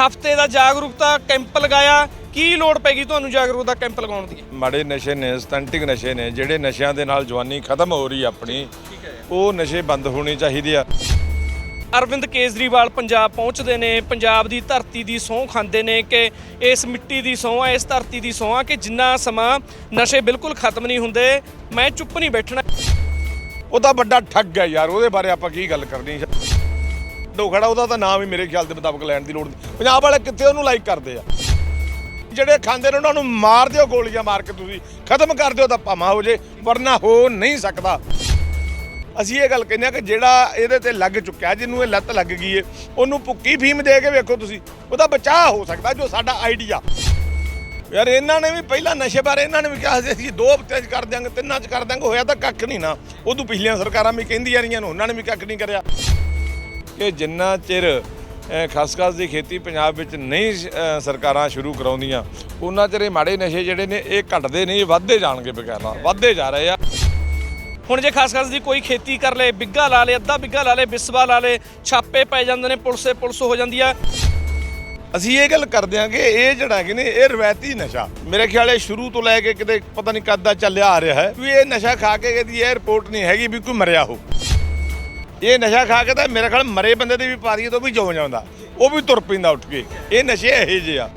ਹਫ਼ਤੇ ਦਾ ਜਾਗਰੂਕਤਾ ਕੈਂਪ ਲਗਾਇਆ। ਕੀ ਲੋੜ ਪੈਗੀ ਤੁਹਾਨੂੰ ਜਾਗਰੂਕਤਾ ਕੈਂਪ ਲਗਾਉਣ ਦੀ? ਮਾੜੇ ਨਸ਼ੇ ਨੇ ਸਟੰਟਿੰਗ ਨਸ਼ੇ ਨੇ ਜਿਹੜੇ ਨਸ਼ਿਆਂ ਦੇ ਨਾਲ ਜਵਾਨੀ ਖਤਮ ਹੋ ਰਹੀ ਆਪਣੀ ਉਹ ਨਸ਼ੇ ਬੰਦ ਹੋਣੇ ਚਾਹੀਦੇ ਆ। ਅਰਵਿੰਦ ਕੇਜਰੀਵਾਲ ਪੰਜਾਬ ਪਹੁੰਚਦੇ ਨੇ ਪੰਜਾਬ ਦੀ ਧਰਤੀ ਦੀ ਸਹੁੰ ਖਾਂਦੇ ਨੇ ਕਿ ਇਸ ਮਿੱਟੀ ਦੀ ਸਹੁੰ ਆ ਇਸ ਧਰਤੀ ਦੀ ਸਹੁੰ ਆ ਕਿ ਜਿੰਨਾ ਸਮਾਂ ਨਸ਼ੇ ਬਿਲਕੁਲ ਖਤਮ ਨਹੀਂ ਹੁੰਦੇ ਮੈਂ ਚੁੱਪ ਨਹੀਂ ਬੈਠਣਾ। ਉਹ ਤਾਂ ਵੱਡਾ ਠੱਗ ਹੈ ਯਾਰ ਉਹਦੇ ਬਾਰੇ ਆਪਾਂ ਕੀ ਗੱਲ ਕਰਨੀ? ਖੜਾ, ਉਹਦਾ ਤਾਂ ਨਾਮ ਹੀ ਮੇਰੇ ਖਿਆਲ ਦੇ ਮੁਤਾਬਕ ਲੈਣ ਦੀ ਲੋੜ ਨਹੀਂ। ਪੰਜਾਬ ਵਾਲੇ ਕਿੱਥੇ ਉਹਨੂੰ ਲਾਈਕ ਕਰਦੇ ਆ? ਜਿਹੜੇ ਖਾਂਦੇ ਨੇ, ਉਹਨਾਂ ਨੂੰ ਮਾਰ ਦਿਓ ਗੋਲੀਆਂ ਮਾਰ ਕੇ ਤੁਸੀਂ। ਖਤਮ ਕਰ ਦਿਓ ਤਾਂ ਭਾਮਾ ਹੋ ਜੇ, ਵਰਨਾ ਹੋ ਨਹੀਂ ਸਕਦਾ। ਅਸੀਂ ਇਹ ਗੱਲ ਕਹਿੰਦੇ ਆ ਕਿ ਜਿਹੜਾ ਇਹਦੇ ਤੇ ਲੱਗ ਚੁੱਕਿਆ, ਜਿਹਨੂੰ ਇਹ ਲੱਤ ਲੱਗ ਗਈ ਏ, ਉਹਨੂੰ ਭੁੱਕੀ ਫੀਮ ਦੇ ਕੇ ਵੇਖੋ ਤੁਸੀਂ। ਉਹਦਾ ਬਚਾਅ ਹੋ ਸਕਦਾ, ਜੋ ਸਾਡਾ ਆਈਡੀਆ ਯਾਰ ਇਹਨਾਂ ਨੇ ਵੀ ਪਹਿਲਾਂ ਨਸ਼ੇ ਬਾਰੇ ਇਹਨਾਂ ਨੇ ਵੀ ਕਿਹਾ ਸੀ, ਅਸੀਂ ਦੋ ਹਫ਼ਤਿਆਂ 'ਚ ਕਰ ਦਿਆਂਗੇ, ਤਿੰਨਾਂ 'ਚ ਕਰ ਦਿਆਂਗੇ, ਹੋਇਆ ਤਾਂ ਕੱਖ ਨਹੀਂ ਨਾ। ਉਦੋਂ ਪਿਛਲੀਆਂ ਸਰਕਾਰਾਂ ਵੀ ਕਹਿੰਦੀਆਂ ਰਹੀਆਂ ਨੇ, ਉਹਨਾਂ ਨੇ ਵੀ ਕੱਖ ਨਹੀਂ ਕਰਿਆ। ਕਿ ਜਿੰਨਾ ਚਿਰ ਅ, ਖਸਖਸ ਦੀ ਖੇਤੀ ਪੰਜਾਬ ਵਿੱਚ ਨਹੀਂ ਸਰਕਾਰਾਂ ਸ਼ੁਰੂ ਕਰਾਉਂਦੀਆਂ ਉਹਨਾਂ ਚਿਰ ਇਹ ਮਾੜੇ ਨਸ਼ੇ ਜਿਹੜੇ ਨੇ ਇਹ ਘਟਦੇ ਨਹੀਂ ਵੱਧਦੇ ਜਾਣਗੇ ਬਕਾਇਦਾ ਵੱਧਦੇ ਜਾ ਰਹੇ ਆ। ਹੁਣ ਜੇ ਖਾਸ ਖਾਸ ਦੀ ਕੋਈ ਖੇਤੀ ਕਰ ਲੇ ਬਿੱਗਾ ਲਾ ਲੇ ਅੱਧਾ ਬਿੱਗਾ ਲਾ ਲੇ ਬਿਸਵਾ ਲਾ ਲੇ ਛਾਪੇ ਪੈ ਜਾਂਦੇ ਨੇ ਪੁਲਿਸੇ ਪੁਲਿਸ ਹੋ ਜਾਂਦੀ ਆ। ਅਸੀਂ ਇਹ ਗੱਲ ਕਰਦੇ ਹਾਂ ਕਿ ਇਹ ਜਿਹੜਾ ਹੈਗੇ ਨੇ ਇਹ ਰਵਾਇਤੀ ਨਸ਼ਾ। ਮੇਰੇ ਖਿਆਲ ਇਹ ਸ਼ੁਰੂ ਤੋਂ ਲੈ ਕੇ ਕਿਤੇ ਪਤਾ ਨਹੀਂ ਕਦ ਦਾ ਚੱਲਿਆ ਆ ਰਿਹਾ ਹੈ ਵੀ ਇਹ ਨਸ਼ਾ ਖਾ ਕੇ ਇਹਦੀ ਇਹ ਰਿਪੋਰਟ ਨਹੀਂ ਹੈਗੀ ਵੀ ਕੋਈ ਮਰਿਆ ਹੋ ਇਹ ਨਸ਼ਾ ਖਾ ਕੇ ਤਾਂ ਮੇਰੇ ਖਿਆਲ ਮਰੇ ਬੰਦੇ ਦੀ ਵੀ ਪਾਰੀ ਤੋਂ ਵੀ ਜਿਉਂ ਜਾਂਦਾ। ਉਹ ਵੀ ਤੁਰ ਪੈਂਦਾ ਉੱਠ ਕੇ। ਇਹ ਨਸ਼ੇ ਇਹੋ ਜਿਹੇ ਆ।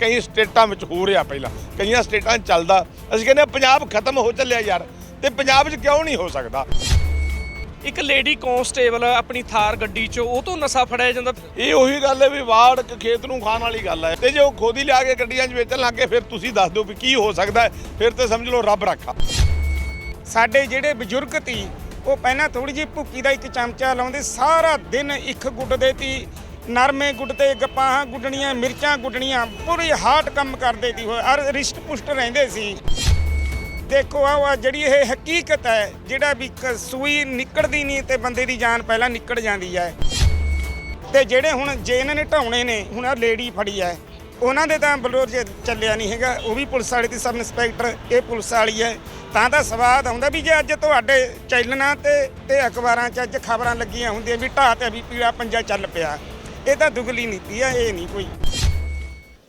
ਕਈ ਸਟੇਟਾਂ ਵਿੱਚ ਹੋ ਰਿਹਾ ਪਹਿਲਾਂ। ਕਈਆਂ ਸਟੇਟਾਂ ਚੱਲਦਾ। ਅਸੀਂ ਕਹਿੰਦੇ ਪੰਜਾਬ ਖਤਮ ਹੋ ਚੱਲਿਆ ਯਾਰ। ਤੇ ਪੰਜਾਬ 'ਚ ਕਿਉਂ ਨਹੀਂ ਹੋ ਸਕਦਾ? ਇੱਕ ਲੇਡੀ ਕਨਸਟੇਬਲ ਆਪਣੀ ਥਾਰ ਗੱਡੀ 'ਚ ਉਹ ਤੋਂ ਨਸ਼ਾ ਫੜਿਆ ਜਾਂਦਾ। ਇਹ ਉਹੀ ਗੱਲ ਹੈ ਵੀ ਵਾੜ ਖੇਤ ਨੂੰ ਖਾਣ ਵਾਲੀ ਗੱਲ ਹੈ। ਤੇ ਜੇ ਉਹ ਖੋਦੀ ਲਿਆ ਕੇ ਗੱਡੀਆਂ 'ਚ ਵੇਚਣ ਲੱਗੇ ਫਿਰ ਤੁਸੀਂ ਦੱਸ ਦਿਓ ਵੀ ਕੀ ਹੋ ਸਕਦਾ ਫਿਰ ਤੇ ਸਮਝ ਲਓ ਰੱਬ ਰੱਖਾ। ਸਾਡੇ ਜਿਹੜੇ ਬਜ਼ੁਰਗ ਤੀ ਉਹ ਪਹਿਲਾਂ ਥੋੜੀ ਜਿਹੀ ਭੁੱਕੀ ਦਾ ਇੱਕ ਚਮਚਾ ਲਾਉਂਦੇ, ਸਾਰਾ ਦਿਨ ਇੱਕ ਗੁੱਟਦੇ ਤੀ। ਨਰਮੇ ਗੁੱਟਦੇ ਗਪਾਹਾਂ ਗੁੱਡਣੀਆਂ, ਮਿਰਚਾਂ ਗੁੱਡਣੀਆਂ, ਪੂਰੀ ਹਾਰਟ ਕੰਮ ਕਰਦੇ ਤੀ ਹੋਏ ਅਰ ਰਿਸ਼ਟ ਪੁਸ਼ਟ ਰਹਿੰਦੇ ਸੀ। ਦੇਖੋ ਆ ਉਹ ਜਿਹੜੀ ਇਹ ਹਕੀਕਤ ਹੈ, ਜਿਹੜਾ ਵੀ ਇੱਕ ਸੂਈ ਨਿਕਲਦੀ ਨਹੀਂ ਤੇ ਬੰਦੇ ਦੀ ਜਾਨ ਪਹਿਲਾਂ ਨਿਕਲ ਜਾਂਦੀ ਹੈ। ਤੇ ਜਿਹੜੇ ਹੁਣ ਜੇ ਇਹਨਾਂ ਨੇ ਢਾਉਣੇ ਨੇ, ਹੁਣ ਆ ਲੇਡੀ ਫੜੀ ਹੈ, ਉਹਨਾਂ ਦੇ ਤਾਂ ਬਲੋਰ ਜੇ ਚੱਲਿਆ ਨਹੀਂ ਹੈਗਾ, ਉਹ ਵੀ ਪੁਲਿਸ ਵਾਲੇ ਤੇ ਸਬ ਇੰਸਪੈਕਟਰ ਇਹ ਪੁਲਿਸ ਵਾਲੀ ਹੈ। ਤਾਂ ਤਾਂ ਸਵਾਦ ਆਉਂਦਾ ਵੀ ਜੇ ਅੱਜ ਤੁਹਾਡੇ ਚੈਨਲਾਂ ਤੇ ਤੇ ਅਖਬਾਰਾਂ 'ਚ ਅੱਜ ਖਬਰਾਂ ਲੱਗੀਆਂ ਹੁੰਦੀਆਂ ਵੀ ਢਾਹ ਤੇ ਵੀ ਪੀੜਾ ਪੰਜਾ ਚੱਲ ਪਿਆ। ਇਹ ਤਾਂ ਦੁਗਲੀ ਨੀਤੀ ਆ, ਇਹ ਨਹੀਂ ਕੋਈ।